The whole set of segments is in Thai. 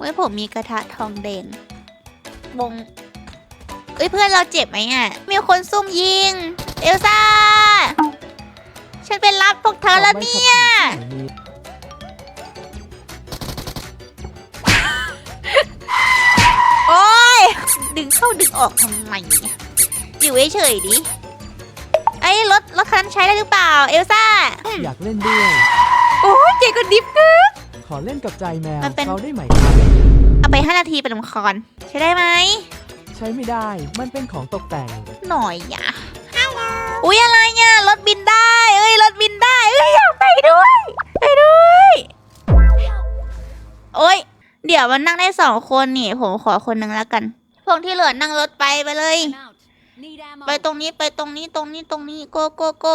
เว้ยผมมีกระทะทองแดงบงเอ้ยเพื่อนเราเจ็บไหมอะ มีคนซุ่มยิง เอลซ่า ฉันเป็นรับพวกเธอแล้วเนี่ย โอ้ย ดึงเข้าดึงออกทำไมเนี่ยอยู่เฉยๆดิ ไอ้ยรถรถคันนั้นใช้ได้หรือเปล่า เอลซ่า อยากเล่นด้วย โอ้ยเจก็ดิฟกึกขอเล่นกับใจแมวมันเป็น เขาได้ไหมครับเอา ไป 5 นาทีเป็นลำคอนใช้ได้ไหม ใช้ไม่ได้ มันเป็นของตกแต่ง หน่อยอะอุ้ยอะไรเนี่ยรถบินได้ เอ้ยรถบินได้เอ้ยอยากไปด้วย ไปด้วย โอ้ย เดี๋ยวมันนั่งได้สองคนนี่ ผมขอคนหนึ่งแล้วกัน พวกที่เหลือนั่งรถไปไปเลย I'm out. Need ammo. ไปตรงนี้ไปตรงนี้ตรงนี้ตรงนี้โกโกโก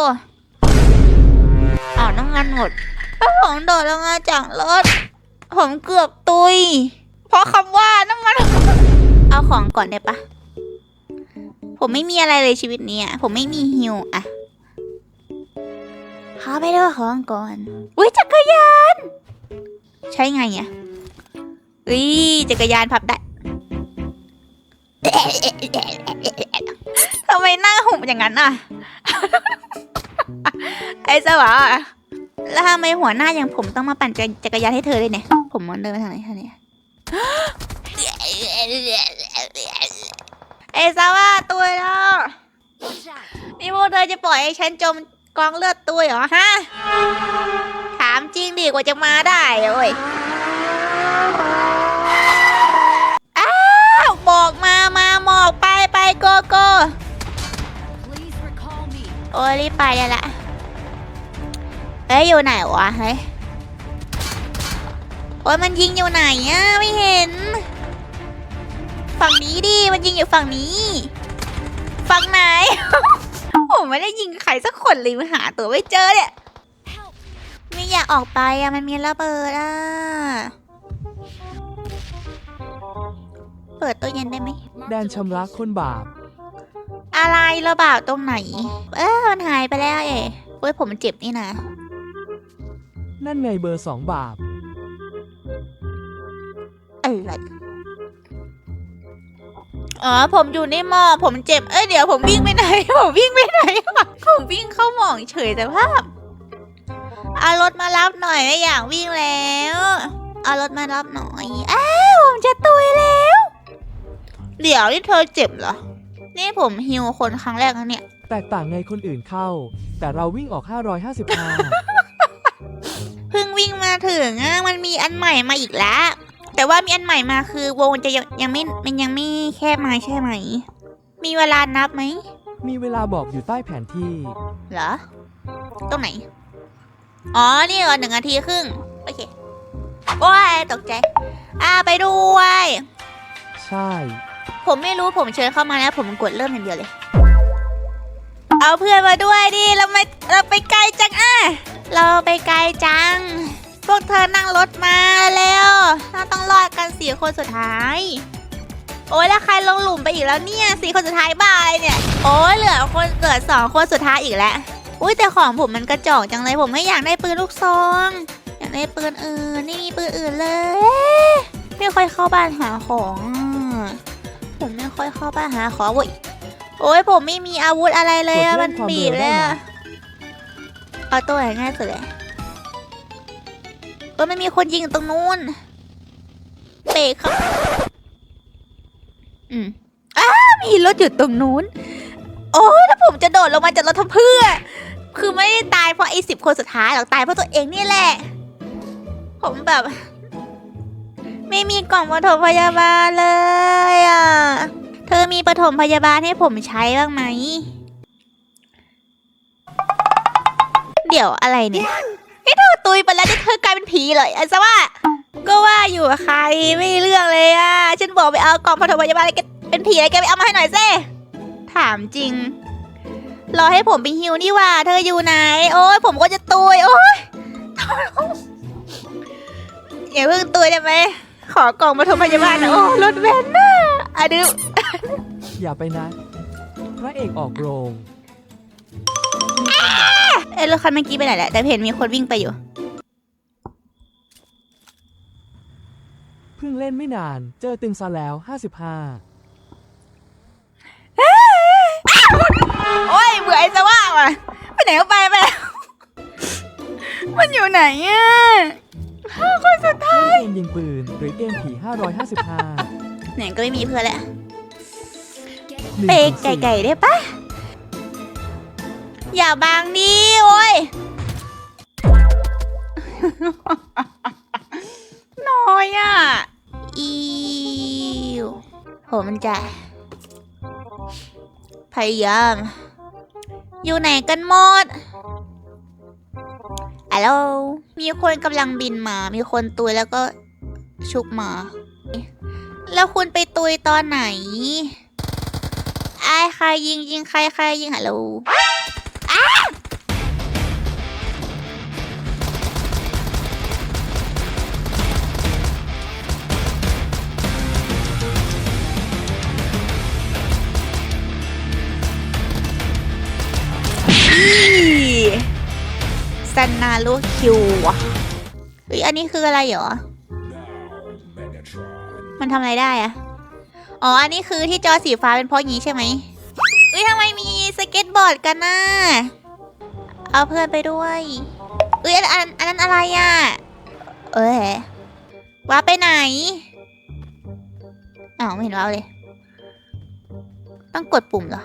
อ้าวน้ำงานหมดแล้วผมโดดลงมาจากรถ ผมเกือบตุย เพราะคำว่าน้ำมัน เอาของก่อนได้ปะ ผมไม่มีอะไรเลยชีวิตนี้ผมไม่มีฮิวอะขอไปดูของก่อนอุ้ยจักรยาน ใช้ไงอะอุ้ยจักรยานพับได้ทำไมหน้าหุบอย่างนั้นอะ ไอ้สวะแล้วทำไมหัวหน้าอย่างผมต้องมาปั่นจักรยานให้เธอด้วยเนี่ย ผมมันเดินไปทางไหนทางนี้ ไอ้สวะตัวแล้วนี่พวกเธอจะปล่อยให้ฉันจมกองเลือดตัวเหรอฮะ ถามจริงดีกว่าจะมาได้อะเว้ยอ้าวบอกมามาหมอกไปไปโกโก้โอ้ยรีบไปเลยละเอ้ยอยู่ไหนวะเฮ้ย โอ้ยมันยิงอยู่ไหนอะไม่เห็น ฝั่งนี้ดิ มันยิงอยู่ฝั่งนี้ ฝั่งไหน ผมไม่ได้ยิงใครสักคนเลยมาหาตัวไม่เจอเนี่ย Help. ไม่อยากออกไปอะมันมีระเบิดอะเปิดตู้เย็นได้ไหม Marked แดน a ชำระคนบาป อะไรระบาดตรงไหน เออมันหายไปแล้วเอ๋เฮ้ยผมเจ็บนี่นะ นั่นไงเบอร์สองบาป อ๋อผมอยู่ในหมอกผมเจ็บ เอ้ยเดี๋ยวผมวิ่งไปไหน ผมวิ่งไปไหนวะผมวิ่งเข้าหมองเฉยแต่ภาพ เอารถมารับหน่อยไม่อยากวิ่งแล้ว เอารถมารับหน่อยอ้าวผมจะตุยแล้ว เดี๋ยวนี่เธอเจ็บเหรอ นี่ผมฮิวคนครั้งแรกแล้วเนี่ย แตกต่างไงคนอื่นเข้า แต่เราวิ่งออก 555 เพิ่งวิ่งมาถึงอะมันมีอันใหม่มาอีกแล้ว แต่ว่ามีอันใหม่มาคือวงจะยังยังไม่มันยังไม่แคบมาใช่ไหม มีเวลานับไหมมีเวลาบอกอยู่ใต้แผนที่ เหรอ ตรงไหน อ๋อ นี่ก่อนหนึ่งนาทีครึ่ง โอเค โอ้ย ตกใจ อ่าไปด้วย ใช่ ผมไม่รู้ผมเชิญเข้ามาแล้ว ผมกดเริ่มอย่างเดียวเลย เอาเพื่อนมาด้วยดิ เราไม่เราไปไกลจังอะ เราไปไกลจัง พวกเธอนั่งรถมาแล้วเราต้องรอดกันสี่คนสุดท้าย โอ้ยแล้วใครลงหลุมไปอีกแล้วเนี่ยสี่คนสุดท้ายบ้าอะไรเนี่ย โอ้ยเหลือคนเหลือสองคนสุดท้ายอีกแล้ว อุ้ยแต่ของผมมันกระจอกจังเลยผมไม่อยากได้ปืนลูกซอง อยากได้ปืนอื่นไม่มีปืนอื่นเลย ไม่ค่อยเข้าบ้านหาของอะผมไม่ค่อยเข้าบ้านหาของโว้ยโอ้ยผมไม่มีอาวุธอะไรเลยอะกดเร่มันงความบีบเร็วเลยได้อะนะเอาตัวไหนง่ายสุดเลย เออมันมีคนยิงตรงนู้นเปรกครับอืมอ้ามีรถอยู่ตรงนู้น โอ้ยแล้วผมจะโดดลงมาจากรถทำเพื่อ คือไม่ได้ตายเพราะไอ้สิบคนสุดท้ายหรอกตายเพราะตัวเองนี่แหละ ผมแบบ ไม่มีกล่องปฐมพยาบาลเลยอะ เธอมีปฐมพยาบาลให้ผมใช้บ้างไหม เดี๋ยวอะไรเนี่ย ไอ้เธอตุยไปแล้วที่เธอกลายเป็นผีเลยไอ้ซะว่า ก็ว่าอยู่กับใครไม่เรื่องเลยอะ ฉันบอกไปเอากล่องปฐมพยาบาลอะไรแกเป็นผีอะไรแกไปเอามาให้หน่อยสิถามจริง รอให้ผมไปฮิวนี่ว่า เธออยู่ไหน โอ้ยผมก็จะตุยโอ้ยอย่าเพิ่งตุยได้ไหมขอกล่องปฐมพยาบาลหน่อยโอ้รถเบนน่ะอะดึอย่าไปนะ พระเอกออกโรง เอ้ยรถคันเมื่อกี้ไปไหนแหละแต่เห็นมีคนวิ่งไปอยู่ เพิ่งเล่นไม่นาน เจอตึงซะแล้ว 55 โอ้ยเบื่อไอ้สว่างว่ะไปไหนก็ไปไปแล้ว มันอยู่ไหนอะคนสุดท้าย เล่นเกมยิงปืน หรือเกมผี 555ไหนก็ไม่มีเพื่อนแล้ว Get หนึ่งเปถึงสี่ไก่ๆได้ปะอย่าบางดิ ผมจะ พยายาม อยู่ไหนกันหมดอะโลมีคนกำลังบินมา มีคนตุยแล้วก็ชุกมา แล้วคุณไปตุยตอนไหนไอ้ใครยิงยิงใครใครยิงฮัลโหลอ้า นนาลูคิวว่ะเฮ้ยอันนี้คืออะไรเหรอ มันทำอะไรได้อะอ๋อ อันนี้คือที่จอสีฟ้าเป็นเพราะงี้ใช่ไหมเอ้ยทำไมมีสเก็ตบอร์ดกันน่ะ เอาเพื่อนไปด้วยเอ้ยอันอันนั้นอะไรอะ เอ้ยว่าไปไหนอ้าวไม่เห็นว่าเลย ต้องกดปุ่มเหรอ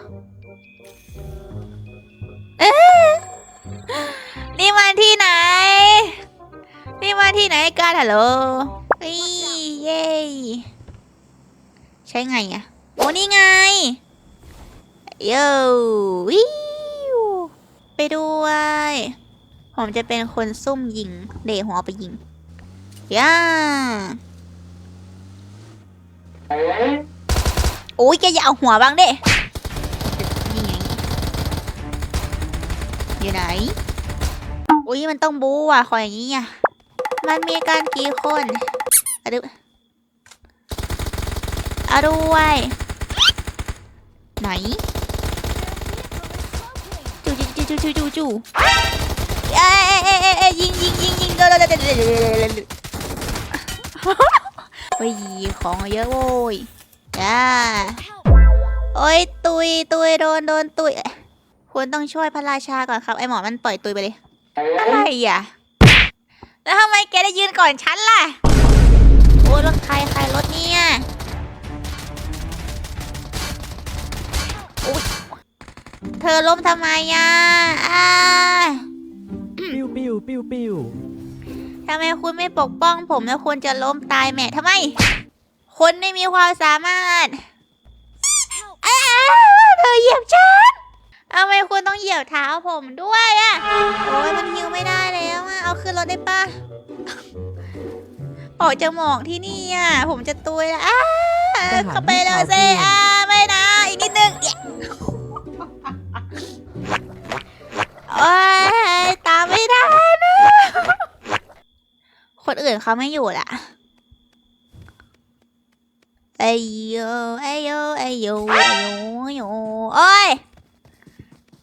เอ๊ะ นี่มันที่ไหน นี่มาที่ไหนกันฮัลโหลนี่เย้ใช้ไงอะโอ้นี่ไงโย่วิวไปด้วย ผมจะเป็นคนซุ่มยิง เดหัวไปยิงย่าโอ้ยแกอย่าเอาหัวบ้างเด้นี่ไงอยู่ไหน อุ้ยมันต้องบูอะขออย่างนี้อะมันมีการกี่คนอะดูอะด้วยไหนจู่จู่จู่จูจูจูจูเอ้ยเอ้ยเอ้ยเอ้ยเอ้ยยิงยิงยิงยิงเดี๋ยวเดี๋ยวเดี๋ยวเดี๋ยวเดี๋ยวเดี๋ยวเดี๋ยวเฮ้ยของเยอะโว้ยจ้าโอ้ยตุยตุยโดนโดนตุยคุณต้องช่วยพระราชาก่อนครับไอหมอมันปล่อยตุยไปเลย อะไรอะ แล้วทำไมแกได้ยืนก่อนฉันล่ะ โอ้ยรถใครใครรถเนี่ยอุ๊ยเธอล้มทำไมอะอ่าปิ้วปิ้วปิ้วปิ้วทำไมคุณไม่ปกป้องผมแล้วคุณจะล้มตายแหม่ทำไม คนไม่มีความสามารถ Help! อ้าเธอเหยียบฉัน เหยียบเท้าผมด้วยอะโอ้ยมันยิวไม่ได้แล้วอะเอาขึ้นรถได้ปะออกจากหมอกที่นี่อะผมจะตุยแล้วอ้าเข้าไปเลยเซอาไม่นะ อีกนิดนึงเอี่ยโอ้ยตามไม่ได้นะคนอื่นเขาไม่อยู่ละไอยโยไอยโยไ